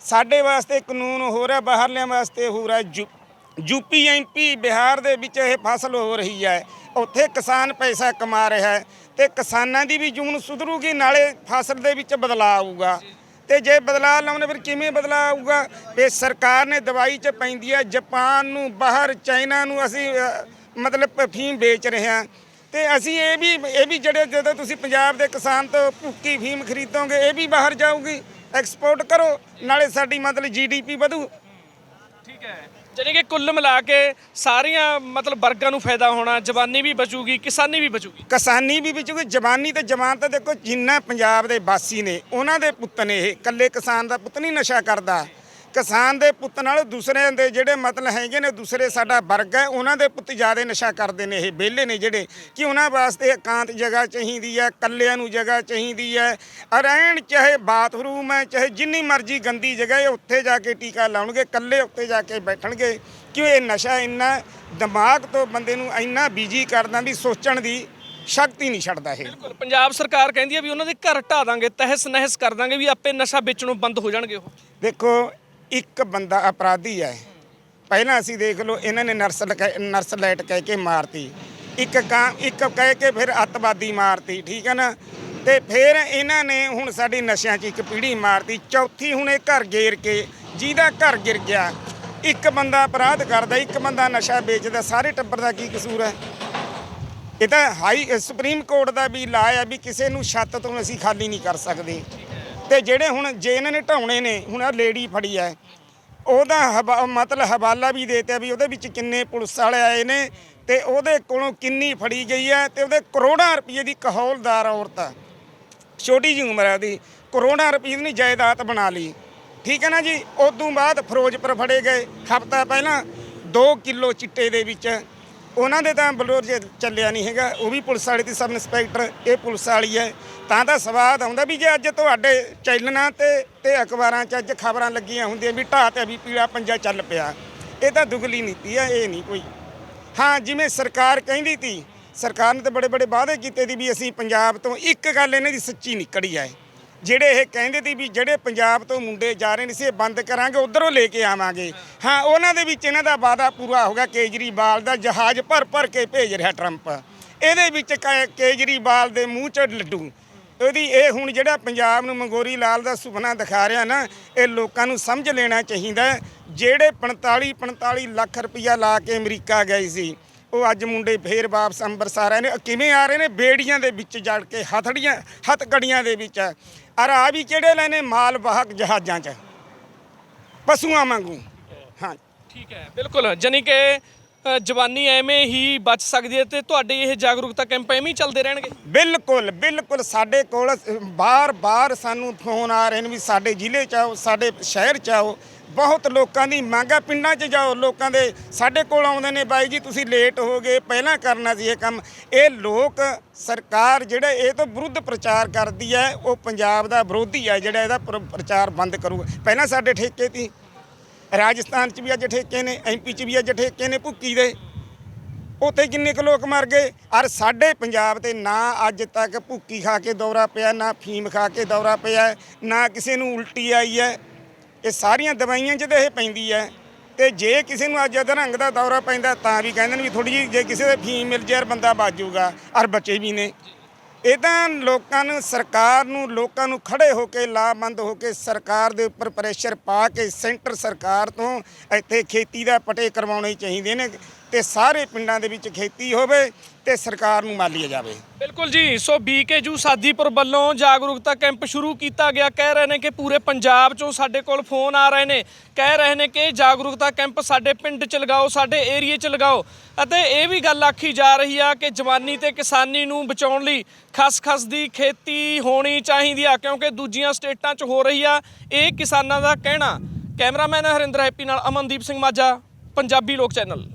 ਸਾਡੇ ਵਾਸਤੇ ਕਾਨੂੰਨ ਹੋ ਰਿਹਾ, ਬਾਹਰਲਿਆਂ ਵਾਸਤੇ ਹੋ ਰਿਹਾ, ਯੂ- ਯੂਪੀ ਐਮਪੀ ਬਿਹਾਰ ਦੇ ਵਿੱਚ ਇਹ ਫਸਲ ਹੋ ਰਹੀ ਹੈ। ਉੱਥੇ ਕਿਸਾਨ ਪੈਸਾ ਕਮਾ ਰਿਹਾ ਹੈ ਤੇ ਕਿਸਾਨਾਂ ਦੀ ਵੀ ਜੂਨ ਸੁਧਰੂਗੀ, ਨਾਲੇ ਫਸਲ ਦੇ ਵਿੱਚ ਬਦਲਾਅ ਆਊਗਾ। ਤੇ ਜੇ ਬਦਲਾਅ ਲਾਉਣੇ ਫਿਰ ਕਿਵੇਂ ਬਦਲਾਅ ਆਊਗਾ? ਤੇ ਸਰਕਾਰ ਨੇ ਦਵਾਈ 'ਚ ਪੈਂਦੀ ਹੈ, ਜਾਪਾਨ ਨੂੰ, ਬਾਹਰ ਚਾਈਨਾ ਨੂੰ ਅਸੀਂ ਮਤਲਬ ਫੀਮ ਵੇਚ ਰਹੇ ਹਾਂ। ਤੇ ਅਸੀਂ ਇਹ ਵੀ ਇਹ ਵੀ ਜਿਹੜੇ ਜਦੋਂ ਤੁਸੀਂ ਪੰਜਾਬ ਦੇ ਕਿਸਾਨ ਤੋਂ ਭੁੱਕੀ ਫੀਮ ਖਰੀਦੋਗੇ, ਇਹ ਵੀ ਬਾਹਰ ਜਾਊਗੀ। ਐਕਸਪੋਰਟ ਕਰੋ, ਨਾਲੇ ਸਾਡੀ ਮਤਲਬ ਜੀਡੀਪੀ ਵਧੂ। ਠੀਕ ਹੈ। ਜਾਣੀ ਕਿ ਕੁੱਲ ਮਿਲਾ ਕੇ ਸਾਰੀਆਂ ਮਤਲਬ ਵਰਗਾਂ ਨੂੰ ਫਾਇਦਾ ਹੋਣਾ, ਜਵਾਨੀ ਵੀ ਬਚੂਗੀ, ਕਿਸਾਨੀ ਵੀ ਬਚੂਗੀ। ਕਿਸਾਨੀ ਵੀ ਬਚੂਗੀ, ਜਵਾਨੀ ਤੇ ਜਵਾਨ ਤਾਂ ਦੇਖੋ ਜਿੰਨਾ ਪੰਜਾਬ ਦੇ ਵਾਸੀ ਨੇ, ਉਹਨਾਂ ਦੇ ਪੁੱਤ ਨੇ ਇਹ, ਇਕੱਲੇ ਕਿਸਾਨ ਦਾ ਪੁੱਤ ਨਹੀਂ ਨਸ਼ਾ ਕਰਦਾ। ਕਿਸਾਨ ਦੇ ਪੁੱਤ ਨਾਲ ਦੂਸਰੇ ਦੇ ਜਿਹੜੇ ਮਤਲਬ ਹੈਗੇ ਨੇ ਦੂਸਰੇ ਸਾਡਾ ਵਰਗ ਹੈ ਉਹਨਾਂ ਦੇ ਪੁੱਤ ਜ਼ਿਆਦਾ ਨਸ਼ਾ ਕਰਦੇ ਨੇ ਇਹ ਵਿਹਲੇ ਨੇ ਜਿਹੜੇ ਕਿ ਉਹਨਾਂ ਵਾਸਤੇ ਇਕਾਂਤ ਜਗ੍ਹਾ ਚਾਹੀਦੀ ਹੈ ਇਕੱਲਿਆਂ ਨੂੰ ਜਗ੍ਹਾ ਚਾਹੀਦੀ ਹੈ। ਐਨ ਚਾਹੇ ਬਾਥਰੂਮ ਹੈ ਚਾਹੇ ਜਿੰਨੀ ਮਰਜ਼ੀ ਗੰਦੀ ਜਗ੍ਹਾ ਹੈ ਉੱਥੇ ਜਾ ਕੇ ਟੀਕਾ ਲਾਉਣਗੇ ਇਕੱਲੇ ਉੱਥੇ ਜਾ ਕੇ ਬੈਠਣਗੇ ਕਿਉਂ ਇਹ ਨਸ਼ਾ ਇੰਨਾ ਦਿਮਾਗ ਤੋਂ ਬੰਦੇ ਨੂੰ ਇੰਨਾ ਬਿਜ਼ੀ ਕਰਦਾ ਵੀ ਸੋਚਣ ਦੀ ਸ਼ਕਤੀ ਨਹੀਂ ਛੱਡਦਾ ਇਹ। ਬਿਲਕੁਲ ਪੰਜਾਬ ਸਰਕਾਰ ਕਹਿੰਦੀ ਹੈ ਵੀ ਉਹਨਾਂ ਦੇ ਘਰ ਢਾ ਦਾਂਗੇ ਤਹਿਸ ਨਹਿਸ ਕਰ ਦਾਂਗੇ ਵੀ ਆਪੇ ਨਸ਼ਾ ਵੇਚਣੋਂ ਬੰਦ ਹੋ ਜਾਣਗੇ ਉਹ। ਦੇਖੋ ਇੱਕ ਬੰਦਾ ਅਪਰਾਧੀ ਹੈ। ਪਹਿਲਾਂ ਅਸੀਂ ਦੇਖ ਲਓ, ਇਹਨਾਂ ਨੇ ਨਰਸ ਲਕਾ- ਨਰਸ ਲਾਈਟ ਕਹਿ ਕੇ ਮਾਰਤੀ। ਇੱਕ ਕਾਂ, ਇੱਕ ਕਹਿ ਕੇ ਫਿਰ ਅੱਤਵਾਦੀ ਮਾਰਤੀ, ਠੀਕ ਹੈ ਨਾ? ਤੇ ਫਿਰ ਇਹਨਾਂ ਨੇ ਹੁਣ ਸਾਡੀ ਨਸ਼ਿਆਂ 'ਚ ਇੱਕ ਪੀੜ੍ਹੀ ਮਾਰਤੀ। ਚੌਥੀ ਹੁਣ ਇਹ ਘਰ ਗੇਰ ਕੇ, ਜਿਹਦਾ ਘਰ ਗਿਰ ਗਿਆ, ਇੱਕ ਬੰਦਾ ਅਪਰਾਧ ਕਰਦਾ, ਇੱਕ ਬੰਦਾ ਨਸ਼ਾ ਵੇਚਦਾ, ਸਾਰੇ ਟੱਬਰ ਦਾ ਕੀ ਕਸੂਰ ਹੈ? ਇਹ ਤਾਂ ਹਾਈ, ਸੁਪਰੀਮ ਕੋਰਟ ਦਾ ਵੀ ਲਾਇਆ ਵੀ ਕਿਸੇ ਨੂੰ ਛੱਤ ਤੋਂ ਅਸੀਂ ਖਾਲੀ ਨਹੀਂ ਕਰ ਸਕਦੇ। ਤੇ ਜਿਹੜੇ ਹੁਣ ਜੇ ਇਹਨਾਂ ਨੇ ਢਾਉਣੇ ਨੇ, ਹੁਣ ਆ ਲੇਡੀ ਫੜੀ ਐ ਉਹਦਾ ਹਵਾ- ਮਤਲਬ ਹਵਾਲਾ ਵੀ ਦੇਤੇ ਵੀ ਉਹਦੇ ਵਿੱਚ ਕਿੰਨੇ ਪੁਲਿਸ ਵਾਲੇ ਆਏ ਨੇ ਤੇ ਉਹਦੇ ਕੋਲੋਂ ਕਿੰਨੀ ਫੜੀ ਗਈ ਹੈ ਤੇ ਉਹਦੇ ਕਰੋੜਾਂ ਰੁਪਏ ਦੀ ਕਹੌਲਦਾਰ ਔਰਤ ਆ। ਛੋਟੀ ਜਿਹੀ ਉਮਰ ਹੈ ਉਹਦੀ, ਕਰੋੜਾਂ ਰੁਪਏ ਦੀ ਜਾਇਦਾਦ ਬਣਾ ਲਈ। ਠੀਕ ਹੈ ਨਾ ਜੀ? ਉਦੋਂ ਬਾਅਦ ਫਿਰੋਜ਼ਪੁਰ ਫੜੇ ਗਏ। ਹਫਤਾ ਪਹਿਲਾਂ 2 ਕਿਲੋ ਚਿੱਟੇ ਦੇ ਵਿੱਚ ਉਹਨਾਂ ਦੇ ਤਾਂ ਬਲੋਰ ਜੇ ਚੱਲਿਆ ਨਹੀਂ ਹੈਗਾ, ਉਹ ਵੀ ਪੁਲਿਸ ਵਾਲੇ ਤੇ ਸਬ ਇੰਸਪੈਕਟਰ, ਇਹ ਪੁਲਿਸ ਵਾਲੀ ਹੈ। ਤਾਂ ਤਾਂ ਸਵਾਦ ਆਉਂਦਾ ਵੀ ਜੇ ਅੱਜ ਤੁਹਾਡੇ ਚੈਨਲਾਂ ਤੇ ਤੇ ਅਖਬਾਰਾਂ 'ਚ ਅੱਜ ਖਬਰਾਂ ਲੱਗੀਆਂ ਹੁੰਦੀਆਂ ਵੀ ਢਾਹ ਤੇ ਵੀ ਪੀੜਾ ਪੰਜਾ ਚੱਲ ਪਿਆ। ਇਹ ਤਾਂ ਦੁਗਲੀ ਨੀਤੀ ਆ, ਇਹ ਨਹੀਂ ਕੋਈ। ਹਾਂ, ਜਿਵੇਂ ਸਰਕਾਰ ਕਹਿੰਦੀ ਤੀ, ਸਰਕਾਰ ਨੇ ਤਾਂ ਬੜੇ ਬੜੇ ਵਾਅਦੇ ਕੀਤੇ ਸੀ ਵੀ ਅਸੀਂ ਪੰਜਾਬ ਤੋਂ ਇੱਕ ਗੱਲ ਇਹਨਾਂ ਦੀ ਸੱਚੀ ਨਿਕਲੀ ਹੈ ਜਿਹੜੇ ਇਹ ਕਹਿੰਦੇ ਸੀ ਵੀ ਜਿਹੜੇ ਪੰਜਾਬ ਤੋਂ ਮੁੰਡੇ ਜਾ ਰਹੇ ਨੇ ਸੀ, ਇਹ ਬੰਦ ਕਰਾਂਗੇ, ਉਧਰੋਂ ਲੈ ਕੇ ਆਵਾਂਗੇ। ਹਾਂ, ਉਹਨਾਂ ਦੇ ਵਿੱਚ ਇਹਨਾਂ ਦਾ ਵਾਅਦਾ ਪੂਰਾ ਹੋ ਗਿਆ, ਕੇਜਰੀਵਾਲ ਦਾ ਜਹਾਜ਼ ਭਰ ਭਰ ਕੇ ਭੇਜ ਰਿਹਾ ਟਰੰਪ। ਇਹਦੇ ਵਿੱਚ ਕ- ਕੇਜਰੀਵਾਲ ਦੇ ਮੂੰਹ 'ਚ ਲੱਡੂ। ਉਹਦੀ ਇਹ ਹੁਣ ਜਿਹੜਾ ਪੰਜਾਬ ਨੂੰ ਮੰਗੋਰੀ ਲਾਲ ਦਾ ਸੁਪਨਾ ਦਿਖਾ ਰਿਹਾ ਨਾ, ਇਹ ਲੋਕਾਂ ਨੂੰ ਸਮਝ ਲੈਣਾ ਚਾਹੀਦਾ ਜਿਹੜੇ 45 45 ਲੱਖ ਰੁਪਇਆ ਲਾ ਕੇ ਅਮਰੀਕਾ ਗਏ ਸੀ, ਉਹ ਅੱਜ ਮੁੰਡੇ ਫੇਰ ਵਾਪਸ ਅੰਮ੍ਰਿਤਸਰ ਆਏ ਨੇ। ਕਿਵੇਂ ਆ ਰਹੇ ਨੇ? ਬੇੜੀਆਂ ਦੇ ਵਿੱਚ ਜੜ ਕੇ, ਹਥੜੀਆਂ, ਹੱਥਕੜੀਆਂ ਦੇ ਵਿੱਚ। ਅਰ ਆ ਵੀ ਕਿਹੜੇ ਲੈਨੇ ਮਾਲ ਵਾਹਕ ਜਹਾਜ਼ਾਂ 'ਚ। ਪਸ਼ੂਆਂ ਵਾਂਗੂ। ਹਾਂ। ਠੀਕ ਹੈ ਬਿਲਕੁਲ। ਜਾਨੀ ਕਿ ਅ, ਜਵਾਨੀ ਐਵੇਂ ਹੀ ਬਚ ਸਕਦੀ ਹੈ ਤੇ ਤੁਹਾਡੇ ਇਹ ਜਾਗਰੂਕਤਾ ਕੈਂਪ ਐਵੇਂ ਹੀ ਚੱਲਦੇ ਰਹਿਣਗੇ? ਬਿਲਕੁਲ ਬਿਲਕੁਲ। ਸਾਡੇ ਕੋਲ ਬਾਰ-ਬਾਰ ਸਾਨੂੰ ਫੋਨ ਆ ਰਹੇ ਨੇ ਵੀ ਸਾਡੇ ਜ਼ਿਲ੍ਹੇ ਚ ਆਓ ਸਾਡੇ ਸ਼ਹਿਰ ਚ ਆਓ। ਬਹੁਤ ਲੋਕਾਂ ਦੀ ਮੰਗ ਆ ਪਿੰਡਾਂ 'ਚ ਜਾਓ, ਲੋਕਾਂ ਦੇ ਸਾਡੇ ਕੋਲ ਆਉਂਦੇ ਨੇ, ਬਾਈ ਜੀ ਤੁਸੀਂ ਲੇਟ ਹੋ ਗਏ, ਪਹਿਲਾਂ ਕਰਨਾ ਸੀ ਇਹ ਕੰਮ। ਇਹ ਲੋਕ ਸਰਕਾਰ ਜਿਹੜਾ, ਇਹ ਤੋਂ ਵਿਰੁੱਧ ਪ੍ਰਚਾਰ ਕਰਦੀ ਹੈ, ਉਹ ਪੰਜਾਬ ਦਾ ਵਿਰੋਧੀ ਹੈ ਜਿਹੜਾ ਇਹਦਾ ਪ੍ਰ- ਪ੍ਰਚਾਰ ਬੰਦ ਕਰੂਗਾ। ਪਹਿਲਾਂ ਸਾਡੇ ਠੇਕੇ ਸੀ, ਰਾਜਸਥਾਨ 'ਚ ਵੀ ਅੱਜ ਠੇਕੇ ਨੇ ਐਮਪੀ 'ਚ ਵੀ ਅੱਜ ਠੇਕੇ ਨੇ, ਭੁੱਕੀ ਦੇ। ਉੱਥੇ ਕਿੰਨੇ ਕੁ ਲੋਕ ਮਰ ਗਏ? ਔਰ ਸਾਡੇ ਪੰਜਾਬ ਤੇ ਨਾ ਅੱਜ ਤੱਕ ਭੁੱਕੀ ਖਾ ਕੇ ਦੌਰਾ ਪਿਆ, ਨਾ ਫੀਮ ਖਾ ਕੇ ਦੌਰਾ ਪਿਆ, ਨਾ ਕਿਸੇ ਨੂੰ ਉਲਟੀ ਆਈ ਹੈ। ਇਹ ਸਾਰੀਆਂ ਦਵਾਈਆਂ 'ਚ ਤੇ ਇਹ ਪੈਂਦੀ ਹੈ। ਤੇ ਜੇ ਕਿਸੇ ਨੂੰ ਅੱਜ ਅਧਰੰਗ ਦਾ ਦੌਰਾ ਪੈਂਦਾ, ਤਾਂ ਵੀ ਕਹਿੰਦੇ ਨੇ ਵੀ ਥੋੜੀ ਜਿਹੀ ਜੇ ਕਿਸੇ ਦੇ ਫੀਮ ਮਿਲ ਜਾਏ ਯਾਰ ਬੰਦਾ ਬਚ ਜਾਊਗਾ, ਔਰ ਬੱਚੇ ਵੀ ਨੇ। ਇਹ ਤਾਂ ਲੋਕਾਂ ਨੂੰ, ਸਰਕਾਰ ਨੂੰ, ਲੋਕਾਂ ਨੂੰ ਖੜੇ ਹੋ ਕੇ ਲਾਮੰਦ ਹੋ ਕੇ ਸਰਕਾਰ ਦੇ ਉੱਪਰ ਪ੍ਰੈਸ਼ਰ ਪਾ ਕੇ ਸੈਂਟਰ ਸਰਕਾਰ ਤੋਂ ਇੱਥੇ ਖੇਤੀ ਦਾ ਪਟੇ ਕਰਵਾਉਣੇ ਚਾਹੀਦੇ ਨੇ। ਤੇ ਸਾਰੇ ਪਿੰਡਾਂ ਦੇ ਵਿੱਚ ਖੇਤੀ ਹੋਵੇ ਤੇ ਸਰਕਾਰ ਨੂੰ ਮਾਲੀਆ ਜਾਵੇ। ਬਿਲਕੁਲ ਜੀ, ਸੋ ਬੀਕੇਯੂ ਸਾਦੀਪੁਰ ਵੱਲੋਂ ਜਾਗਰੂਕਤਾ ਕੈਂਪ ਸ਼ੁਰੂ ਕੀਤਾ ਗਿਆ। ਕਹਿ ਰਹੇ ਨੇ ਕਿ ਪੂਰੇ ਪੰਜਾਬ ਚੋਂ ਸਾਡੇ ਕੋਲ ਫੋਨ ਆ ਰਹੇ ਨੇ। ਕਹਿ ਰਹੇ ਨੇ ਕਿ ਜਾਗਰੂਕਤਾ ਕੈਂਪ ਸਾਡੇ ਪਿੰਡ 'ਚ ਲਗਾਓ, ਸਾਡੇ ਏਰੀਏ 'ਚ ਲਗਾਓ। ਅਤੇ ਇਹ ਵੀ ਗੱਲ ਆਖੀ ਜਾ ਰਹੀ ਆ ਕਿ ਜਵਾਨੀ ਤੇ ਕਿਸਾਨੀ ਨੂੰ ਬਚਾਉਣ ਲਈ ਖਸਖਸ ਦੀ ਖੇਤੀ ਹੋਣੀ ਚਾਹੀਦੀ ਆ, ਕਿਉਂਕਿ ਦੂਜੀਆਂ ਸਟੇਟਾਂ 'ਚ ਹੋ ਰਹੀ ਆ ਇਹ ਕਿਸਾਨਾਂ ਦਾ ਕਹਿਣਾ। ਕੈਮਰਾਮੈਨ ਹਰਿੰਦਰ ਹੈਪੀ ਨਾਲ ਅਮਨਦੀਪ ਸਿੰਘ ਮਾਝਾ, ਪੰਜਾਬੀ ਲੋਕ ਚੈਨਲ।